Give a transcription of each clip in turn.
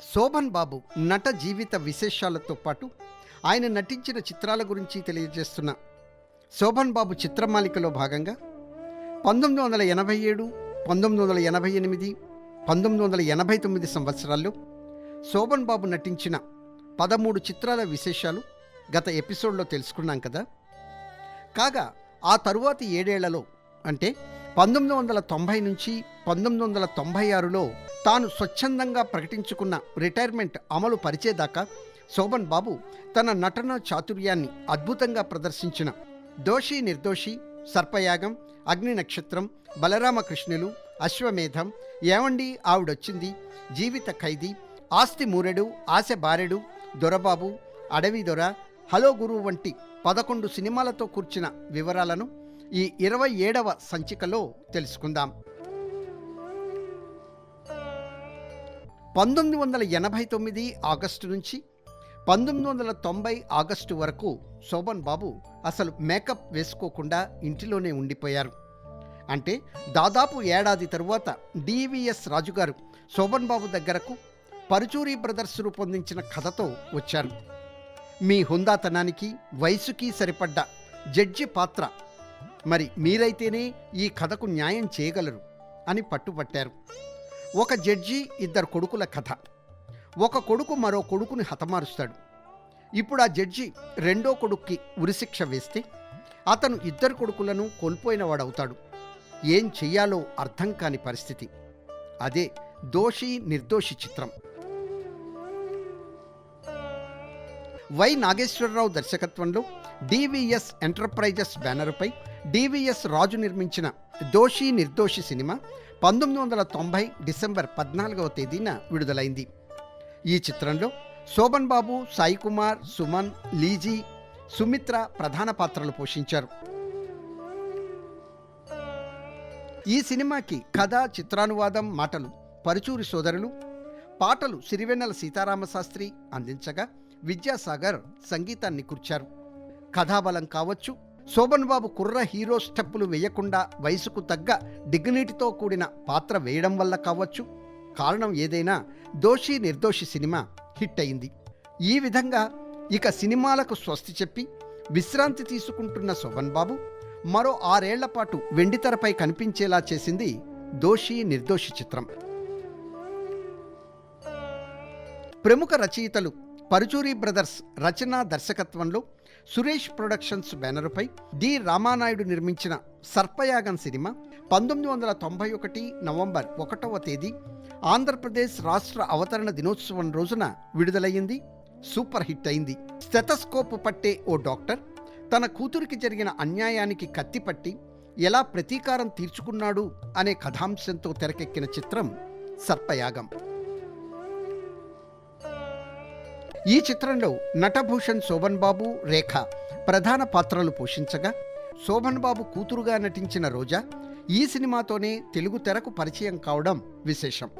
శోభన్ బాబు నట జీవిత విశేషాలతో పాటు ఆయన నటించిన చిత్రాల గురించి తెలియజేస్తున్న శోభన్ బాబు చిత్రమాలికలో భాగంగా పంతొమ్మిది వందల ఎనభై ఏడు పంతొమ్మిది వందల ఎనభై ఎనిమిది పంతొమ్మిది వందల ఎనభై తొమ్మిది సంవత్సరాల్లో శోభన్ బాబు నటించిన పదమూడు చిత్రాల విశేషాలు గత ఎపిసోడ్లో తెలుసుకున్నాం కదా. కాగా ఆ తరువాతి ఏడేళ్ళలో అంటే పంతొమ్మిది వందల తొంభై నుంచి పంతొమ్మిది వందల తొంభై ఆరులో తాను స్వచ్ఛందంగా ప్రకటించుకున్న రిటైర్మెంట్ అమలు పరిచేదాకా శోభన్ బాబు తన నటన చాతుర్యాన్ని అద్భుతంగా ప్రదర్శించిన దోషి నిర్దోషి సర్పయాగం అగ్ని నక్షత్రం బలరామకృష్ణులు అశ్వమేధం ఏమండి ఆవిడొచ్చింది జీవిత ఖైదీ ఆస్తి మూరెడు ఆశ బారెడు దొరబాబు అడవి దొర హలో గురువు వంటి పదకొండు సినిమాలతో కూర్చిన వివరాలను ఈ ఇరవై ఏడవ సంచికలో తెలుసుకుందాం. పంతొమ్మిది వందల ఎనభై తొమ్మిది ఆగస్టు నుంచి పంతొమ్మిది వందల తొంభై ఆగస్టు వరకు శోభన్ బాబు అసలు మేకప్ వేసుకోకుండా ఇంటిలోనే ఉండిపోయారు. అంటే దాదాపు ఏడాది తరువాత డివిఎస్ రాజుగారు శోభన్ బాబు దగ్గరకు పరుచూరి బ్రదర్స్ రూపొందించిన కథతో వచ్చారు. మీ హుందాతనానికి వయసుకి సరిపడ్డ జడ్జి పాత్ర. మరి మీరైతేనే ఈ కథకు న్యాయం చేయగలరు అని పట్టుపట్టారు ఒక జడ్జి ఇద్దరు కొడుకుల కథ. ఒక కొడుకు మరో కొడుకుని హతమారుస్తాడు. ఇప్పుడు ఆ జడ్జి రెండో కొడుక్కి ఉరిశిక్ష వేస్తే అతను ఇద్దరు కొడుకులను కోల్పోయినవాడవుతాడు ఏం చెయ్యాలో అర్థం కాని పరిస్థితి. అదే దోషి నిర్దోషి చిత్రం. వై నాగేశ్వరరావు దర్శకత్వంలో డివిఎస్ ఎంటర్ప్రైజెస్ బ్యానర్పై డివిఎస్ రాజు నిర్మించిన దోషి నిర్దోషి సినిమా పంతొమ్మిది వందల తొంభై డిసెంబర్ పద్నాలుగవ తేదీన విడుదలైంది. ఈ చిత్రంలో శోభన్ బాబు సాయి కుమార్ సుమన్ లీజీ సుమిత్ర ప్రధాన పాత్రలు పోషించారు. ఈ సినిమాకి కథ చిత్రానువాదం మాటలు పరుచూరి సోదరులు పాటలు సిరివెన్నెల సీతారామశాస్త్రి అందించగా విద్యాసాగర్ సంగీతాన్ని కూర్చారు. కథాబలం కావచ్చు శోభన్ బాబు కుర్ర హీరో స్టెప్పులు వేయకుండా వయసుకు తగ్గ డిగ్నిటీతో కూడిన పాత్ర వేయడం వల్ల కావచ్చు. కారణం ఏదైనా దోషి నిర్దోషి సినిమా హిట్ అయింది. ఈ విధంగా ఇక సినిమాలకు స్వస్తి చెప్పి విశ్రాంతి తీసుకుంటున్న శోభన్ బాబు మరో ఆరేళ్ళ పాటు వెండితెరపై కనిపించేలా చేసింది దోషి నిర్దోషి చిత్రం. ప్రముఖ రచయితలు పరుచూరి బ్రదర్స్ రచనా దర్శకత్వంలో సురేష్ ప్రొడక్షన్స్ బ్యానర్పై డి రామానాయుడు నిర్మించిన సర్పయాగం సినిమా పంతొమ్మిది వందల తొంభై ఒకటి నవంబర్ ఒకటవ తేదీ ఆంధ్రప్రదేశ్ రాష్ట్ర అవతరణ దినోత్సవం రోజున విడుదలయ్యింది. సూపర్ హిట్ అయింది. స్టెతస్కోప్ పట్టే ఓ డాక్టర్ తన కూతురికి జరిగిన అన్యాయానికి కత్తిపట్టి ఎలా ప్రతీకారం తీర్చుకున్నాడు అనే కథాంశంతో తెరకెక్కిన చిత్రం సర్పయాగం. ఈ చిత్రంలో నటభూషణ్ శోభన్ బాబు రేఖ ప్రధాన పాత్రలు పోషించగా శోభన్ బాబు కూతురుగా నటించిన రోజా ఈ సినిమాతోనే తెలుగు తెరకు పరిచయం కావడం విశేషం.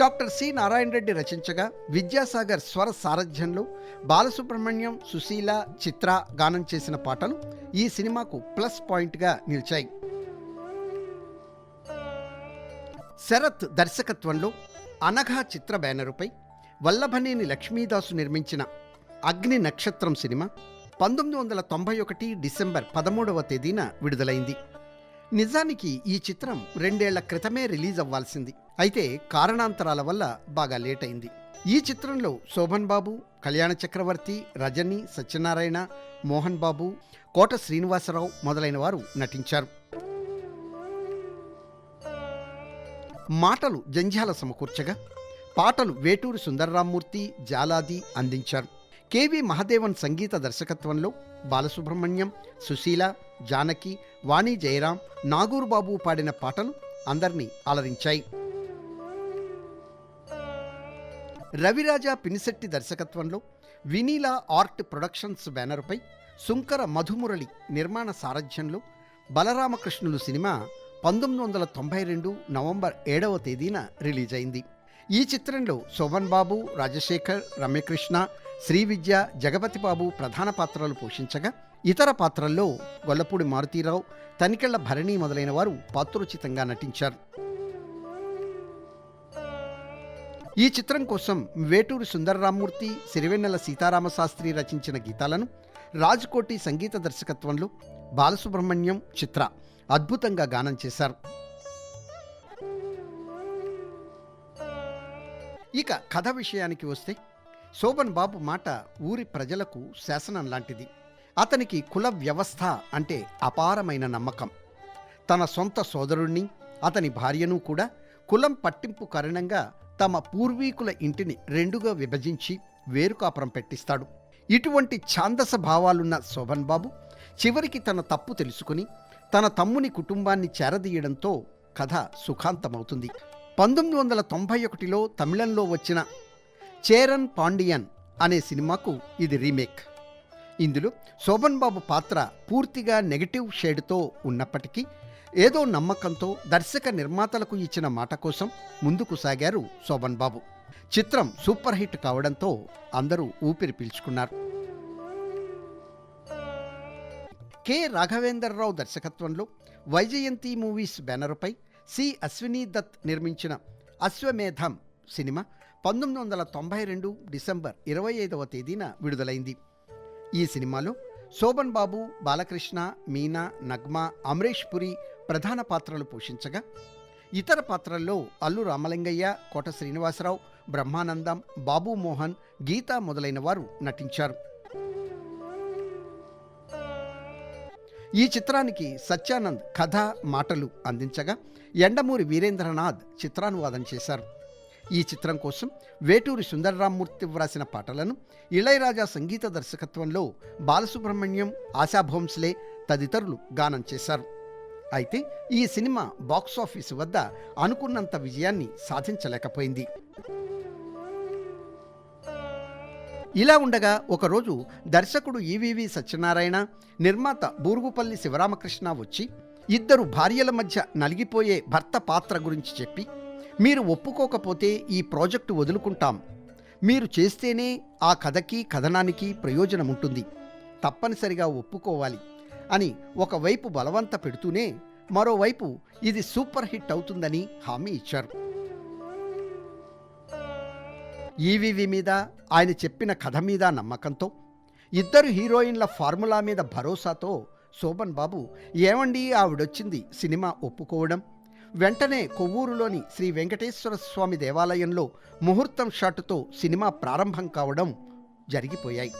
డాక్టర్ సి నారాయణ రెడ్డి రచించగా విద్యాసాగర్ స్వర సారథ్యంలో బాలసుబ్రహ్మణ్యం సుశీల చిత్ర గానం చేసిన పాటలు ఈ సినిమాకు ప్లస్ పాయింట్గా నిలిచాయి. శరత్ దర్శకత్వంలో అనఘ చిత్ర బ్యానరుపై వల్లభనేని లక్ష్మీదాసు నిర్మించిన అగ్ని నక్షత్రం సినిమా పంతొమ్మిది వందల తొంభై ఒకటి డిసెంబర్ పదమూడవ తేదీన విడుదలైంది. నిజానికి ఈ చిత్రం రెండేళ్ళ క్రితమే రిలీజ్ అవ్వాల్సింది. అయితే కారణాంతరాల వల్ల బాగా లేట్ అయింది. ఈ చిత్రంలో శోభన్ బాబు కళ్యాణ చక్రవర్తి రజని సత్యనారాయణ మోహన్ బాబు కోట శ్రీనివాసరావు మొదలైన వారు నటించారు. మాటలు జంధ్యాల సమకూర్చగా పాటలు వేటూరి సుందర్రామ్మూర్తి జాలాది అందించారు. కెవి మహదేవన్ సంగీత దర్శకత్వంలో బాలసుబ్రహ్మణ్యం సుశీల జానకి వాణి జయరాం నాగూరు బాబు పాడిన పాటలు అందరినీ అలరించాయి. రవిరాజా పినిశెట్టి దర్శకత్వంలో వినీలా ఆర్ట్ ప్రొడక్షన్స్ బ్యానర్పై సుంకర మధుమురళి నిర్మాణ సారథ్యంలో బలరామకృష్ణులు సినిమా పంతొమ్మిది వందల తొంభై రెండు నవంబర్ ఏడవ తేదీన రిలీజ్ అయింది ఈ చిత్రంలో శోభన్ బాబు రాజశేఖర్ రమ్యకృష్ణ శ్రీ విద్య జగపతి బాబు ప్రధాన పాత్రలు పోషించగా ఇతర పాత్రల్లో గొల్లపూడి మారుతీరావు తనికెళ్ళ భరణి మొదలైన వారు పాత్రోచితంగా నటించారు. ఈ చిత్రం కోసం వేటూరి సుందరరామూర్తి సిరివెన్నెల సీతారామశాస్త్రి రచించిన గీతాలను రాజ్కోటి సంగీత దర్శకత్వంలో బాలసుబ్రహ్మణ్యం చిత్ర అద్భుతంగా గానం చేశారు. ఇక కథ విషయానికి వస్తే శోభన్ బాబు మాట ఊరి ప్రజలకు శాసనం లాంటిది. అతనికి కుల వ్యవస్థ అంటే అపారమైన నమ్మకం. తన సొంత సోదరుణ్ణి అతని భార్యను కూడా కులం పట్టింపు కారణంగా తమ పూర్వీకుల ఇంటిని రెండుగా విభజించి వేరుకాపురం పెట్టిస్తాడు. ఇటువంటి ఛాందస భావాలున్న శోభన్ బాబు చివరికి తన తప్పు తెలుసుకుని తన తమ్ముని కుటుంబాన్ని చేరదీయడంతో కథ సుఖాంతమవుతుంది. పంతొమ్మిది వందల తొంభై ఒకటిలో తమిళంలో వచ్చిన చేరన్ పాండియన్ అనే సినిమాకు ఇది రీమేక్. ఇందులో శోభన్ బాబు పాత్ర పూర్తిగా నెగటివ్ షేడ్తో ఉన్నప్పటికీ ఏదో నమ్మకంతో దర్శక నిర్మాతలకు ఇచ్చిన మాట కోసం ముందుకు సాగారు శోభన్ బాబు. చిత్రం సూపర్ హిట్ కావడంతో అందరూ ఊపిరి పీల్చుకున్నారు. కె రాఘవేందర్రావు దర్శకత్వంలో వైజయంతి మూవీస్ బ్యానరుపై సి అశ్విని దత్ నిర్మించిన అశ్వమేధం సినిమా పంతొమ్మిది వందల తొంభై రెండు డిసెంబర్ ఇరవై ఐదవ తేదీన విడుదలైంది. ఈ సినిమాలో శోభన్ బాబు బాలకృష్ణ మీనా నగ్మా అమరేష్ పురి ప్రధాన పాత్రలు పోషించగా ఇతర పాత్రల్లో అల్లు రామలింగయ్య కోట శ్రీనివాసరావు బ్రహ్మానందం బాబు మోహన్ గీత మొదలైన వారు నటించారు. ఈ చిత్రానికి సత్యానంద్ కథ మాటలు అందించగా ఎండమూరి వీరేంద్రనాథ్ చిత్రానువాదం చేశారు. ఈ చిత్రం కోసం వేటూరి సుందరరామ్మూర్తి వ్రాసిన పాటలను ఇళయరాజా సంగీత దర్శకత్వంలో బాలసుబ్రహ్మణ్యం ఆశా భోంస్లే తదితరులు గానం చేశారు. అయితే ఈ సినిమా బాక్సాఫీసు వద్ద అనుకున్నంత విజయాన్ని సాధించలేకపోయింది. ఇలా ఉండగా ఒకరోజు దర్శకుడు ఈవీవి సత్యనారాయణ నిర్మాత బూరుగుపల్లి శివరామకృష్ణ వచ్చి ఇద్దరు భార్యల మధ్య నలిగిపోయే భర్త పాత్ర గురించి చెప్పి మీరు ఒప్పుకోకపోతే ఈ ప్రాజెక్టు వదులుకుంటాం. మీరు చేస్తేనే ఆ కథకి కథనానికి ప్రయోజనం ఉంటుంది తప్పనిసరిగా ఒప్పుకోవాలి అని ఒకవైపు బలవంత పెడుతూనే మరోవైపు ఇది సూపర్ హిట్ అవుతుందని హామీ ఇచ్చారు. ఈవీవి మీద ఆయన చెప్పిన కథ మీద నమ్మకంతో ఇద్దరు హీరోయిన్ల ఫార్ములా మీద భరోసాతో శోభన్ బాబు ఏమండి ఆవిడొచ్చింది సినిమా ఒప్పుకోవడం వెంటనే కొవ్వూరులోని శ్రీ వెంకటేశ్వర స్వామి దేవాలయంలో ముహూర్తం షాటుతో సినిమా ప్రారంభం కావడం జరిగిపోయాయి.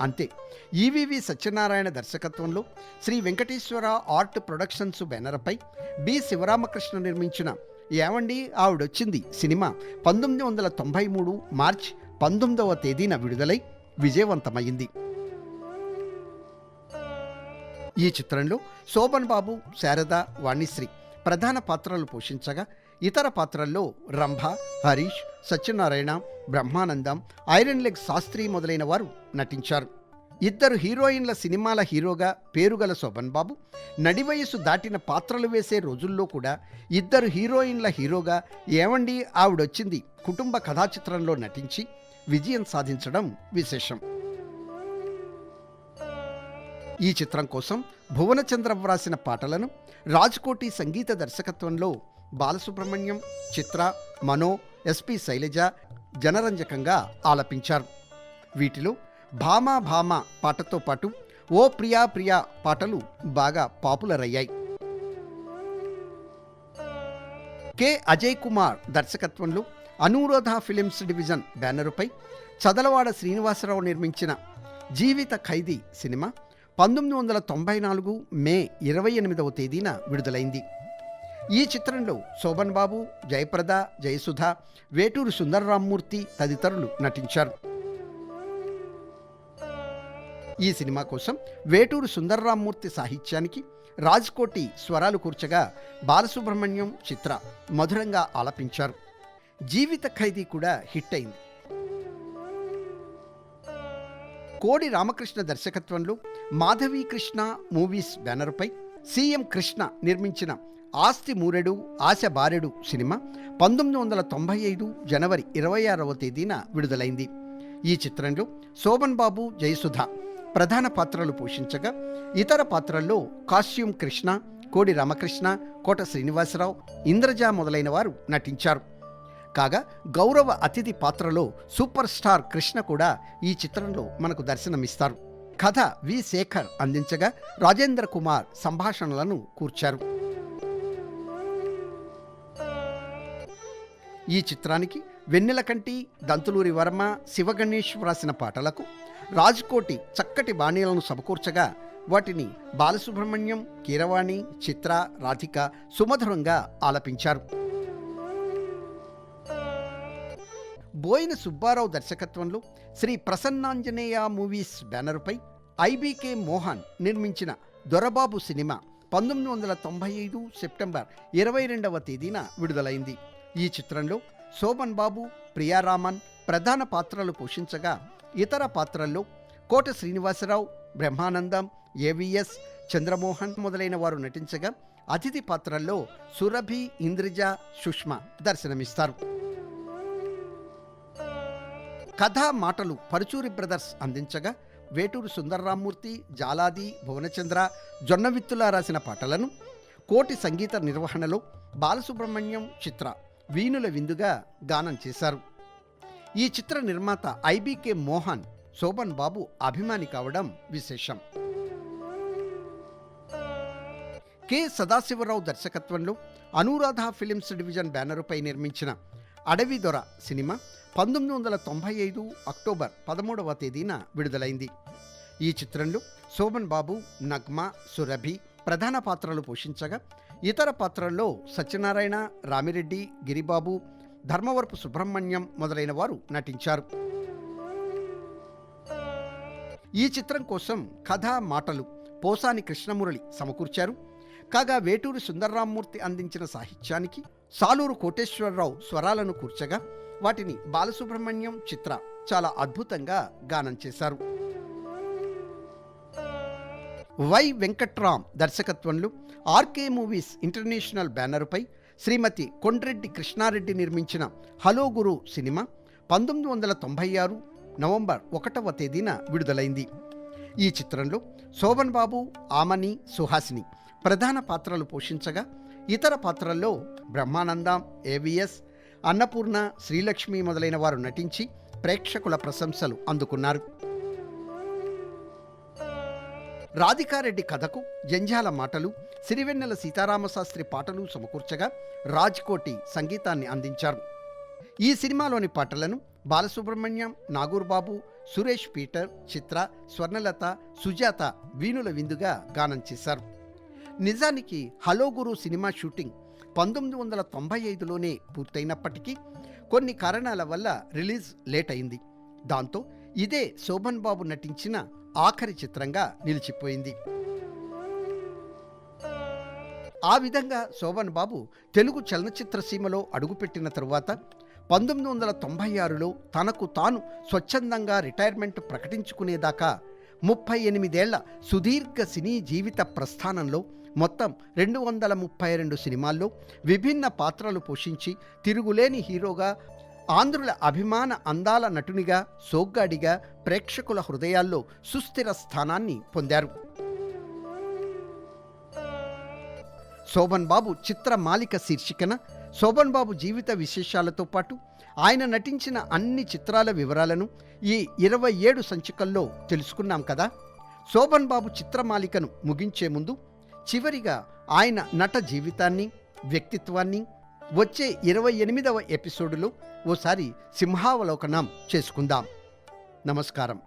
అంతే ఈవీవి సత్యనారాయణ దర్శకత్వంలో శ్రీ వెంకటేశ్వర ఆర్ట్ ప్రొడక్షన్స్ బ్యానర్పై బి. శివరామకృష్ణ నిర్మించిన ఏమండి? ఆవిడొచ్చింది సినిమా. పంతొమ్మిది వందల తొంభై మూడు మార్చ్ పంతొమ్మిదవ తేదీన విడుదలై విజయవంతమైంది ఈ చిత్రంలో శోభన్ బాబు శారద వాణిశ్రీ ప్రధాన పాత్రలు పోషించగా ఇతర పాత్రల్లో రంభ హరీష్ సత్యనారాయణ బ్రహ్మానందం ఐరన్ లెగ్ శాస్త్రి మొదలైన వారు నటించారు. ఇద్దరు హీరోయిన్ల సినిమాల హీరోగా పేరుగల శోభన్ బాబు నడివయసు దాటిన పాత్రలు వేసే రోజుల్లో కూడా ఇద్దరు హీరోయిన్ల హీరోగా ఏమండి ఆవిడొచ్చింది కుటుంబ కథాచిత్రంలో నటించి విజయం సాధించడం విశేషం. ఈ చిత్రం కోసం భువనచంద్ర వ్రాసిన పాటలను రాజ్కోటి సంగీత దర్శకత్వంలో బాలసుబ్రహ్మణ్యం చిత్ర మనో ఎస్పి శైలజ జనరంజకంగా ఆలపించారు. వీటిలో భామా భామా పాటతో పాటు ఓ ప్రియా ప్రియా పాటలు బాగా పాపులర్ అయ్యాయి కె అజయ్ కుమార్ దర్శకత్వంలో అనురాధ ఫిలిమ్స్ డివిజన్ బ్యానరుపై చదలవాడ శ్రీనివాసరావు నిర్మించిన జీవిత ఖైదీ సినిమా పంతొమ్మిది వందల తొంభై నాలుగు మే ఇరవై ఎనిమిదవ తేదీన విడుదలైంది. ఈ చిత్రంలో శోభన్ బాబు జయప్రద జయసుధ వేటూరు సుందరరామ్మూర్తి తదితరులు నటించారు. ఈ సినిమా కోసం వేటూరు సుందర్రామ్మూర్తి సాహిత్యానికి రాజ్కోటి స్వరాలు కూర్చగా బాలసుబ్రహ్మణ్యం చిత్ర మధురంగా ఆలపించారు. జీవిత ఖైదీ కూడా హిట్ అయింది. కోడి రామకృష్ణ దర్శకత్వంలో మాధవీ కృష్ణ మూవీస్ బ్యానర్పై సీఎం కృష్ణ నిర్మించిన ఆస్తి మూరెడు ఆశ బారెడు సినిమా పంతొమ్మిది వందల తొంభై ఐదు జనవరి ఇరవై ఆరవ తేదీన విడుదలైంది. ఈ చిత్రంలో శోభన్ బాబు జయసుధ ప్రధాన పాత్రలు పోషించగా ఇతర పాత్రల్లో కాశ్యూమ్ కృష్ణ కోడి రామకృష్ణ కోట శ్రీనివాసరావు ఇంద్రజ మొదలైన వారు నటించారు. కాగా గౌరవ అతిథి పాత్రలో సూపర్ స్టార్ కృష్ణ కూడా ఈ చిత్రంలో మనకు దర్శనమిస్తారు. కథ వి. శేఖర్ అందించగా రాజేంద్ర కుమార్ సంభాషణలను కూర్చారు. ఈ చిత్రానికి వెన్నెలకంటి దంతులూరి వర్మ శివగణేష్ వ్రాసిన పాటలకు రాజ్కోటి చక్కటి బాణీలను సమకూర్చగా వాటిని బాలసుబ్రహ్మణ్యం కీరవాణి చిత్ర రాధిక సుమధురంగా ఆలపించారు. బోయిన సుబ్బారావు దర్శకత్వంలో శ్రీ ప్రసన్నాంజనేయ మూవీస్ బ్యానర్పై ఐబీకే మోహన్ నిర్మించిన దొరబాబు సినిమా పంతొమ్మిది వందల తొంభై ఐదు సెప్టెంబర్ ఇరవై రెండవ తేదీన విడుదలైంది. ఈ చిత్రంలో శోభన్ బాబు ప్రియారామన్ ప్రధాన పాత్రలు పోషించగా ఇతర పాత్రల్లో కోట శ్రీనివాసరావు బ్రహ్మానందం ఏవిఎస్ చంద్రమోహన్ మొదలైన వారు నటించగా అతిథి పాత్రల్లో సురభి ఇంద్రిజ సుష్మ దర్శనమిస్తారు. కథా మాటలు పరుచూరి బ్రదర్స్ అందించగా వేటూరు సుందర్రామ్మూర్తి జాలాది భువనచంద్ర జొన్నవిత్తులా రాసిన పాటలను కోటి సంగీత నిర్వహణలో బాలసుబ్రహ్మణ్యం చిత్ర వీణుల విందుగా గానం చేశారు. ఈ చిత్ర నిర్మాత ఐబీకే మోహన్ శోభన్ బాబు అభిమాని కావడం విశేషం. కె సదాశివరావు దర్శకత్వంలో అనురాధ ఫిలిమ్స్ డివిజన్ బ్యానరుపై నిర్మించిన అడవి దొర సినిమా పంతొమ్మిది వందల తొంభై ఐదు అక్టోబర్ పదమూడవ తేదీన విడుదలైంది. ఈ చిత్రంలో శోభన్ బాబు నగ్మా సురభి ప్రధాన పాత్రలు పోషించగా ఇతర పాత్రల్లో సత్యనారాయణ రామిరెడ్డి గిరిబాబు ధర్మవరపు సుబ్రహ్మణ్యం మొదలైన వారు నటించారు. ఈ చిత్రం కోసం కథ మాటలు పోసాని కృష్ణమురళి సమకూర్చారు. కాగా వేటూరి సుందర్రామ్మూర్తి అందించిన సాహిత్యానికి సాలూరు కోటేశ్వరరావు స్వరాలను కూర్చగా వాటిని బాలసుబ్రహ్మణ్యం చిత్ర చాలా అద్భుతంగా గానం చేశారు. వై వెంకట్రామ్ దర్శకత్వంలో ఆర్కే మూవీస్ ఇంటర్నేషనల్ బ్యానరుపై శ్రీమతి కొండ్రెడ్డి కృష్ణారెడ్డి నిర్మించిన హలో గురు సినిమా పంతొమ్మిది వందల తొంభై ఆరు నవంబర్ ఒకటవ తేదీన విడుదలైంది. ఈ చిత్రంలో శోభన్ బాబు ఆమని సుహాసిని ప్రధాన పాత్రలు పోషించగా ఇతర పాత్రల్లో బ్రహ్మానందం ఏవిఎస్ అన్నపూర్ణ శ్రీలక్ష్మి మొదలైన వారు నటించి ప్రేక్షకుల ప్రశంసలు అందుకున్నారు. రాధికారెడ్డి కథకు జంజాల మాటలు సిరివెన్నెల సీతారామశాస్త్రి పాటలు సమకూర్చగా రాజ్కోటి సంగీతాన్ని అందించారు. ఈ సినిమాలోని పాటలను బాలసుబ్రహ్మణ్యం నాగూర్బాబు సురేష్ పీటర్ చిత్ర స్వర్ణలత సుజాత వీణుల విందుగా గానం చేశారు. నిజానికి హలో గురు సినిమా షూటింగ్ పంతొమ్మిది వందల తొంభై ఐదులోనే పూర్తయినప్పటికీ కొన్ని కారణాల వల్ల రిలీజ్ లేట్ అయింది. దాంతో ఇదే శోభన్ బాబు నటించిన ఆఖరి చిత్రంగా నిలిచిపోయింది. ఆ విధంగా శోభన్ బాబు తెలుగు చలనచిత్ర సీమలో అడుగుపెట్టిన తరువాత పంతొమ్మిది వందల తొంభై ఆరులో తనకు తాను స్వచ్ఛందంగా రిటైర్మెంట్ ప్రకటించుకునేదాకా ముప్పై ఎనిమిదేళ్ళ సుదీర్ఘ సినీ జీవిత ప్రస్థానంలో మొత్తం రెండు వందల ముప్పై రెండు సినిమాల్లో విభిన్న పాత్రలు పోషించి తిరుగులేని హీరోగా ఆంధ్రుల అభిమాన అందాల నటునిగా సోగ్గాడిగా ప్రేక్షకుల హృదయాల్లో సుస్థిర స్థానాన్ని పొందారు. శోభన్ బాబు చిత్ర మాలిక శీర్షికన శోభన్ బాబు జీవిత విశేషాలతో పాటు ఆయన నటించిన అన్ని చిత్రాల వివరాలను ఈ ఇరవై ఏడు సంచికల్లో తెలుసుకున్నాం కదా. శోభన్ బాబు చిత్రమాలికను ముగించే ముందు చివరిగా ఆయన నట జీవితాన్ని వ్యక్తిత్వాన్ని వచ్చే ఇరవై ఎనిమిదవ ఎపిసోడులో ఓసారి సింహావలోకనం చేసుకుందాం. నమస్కారం.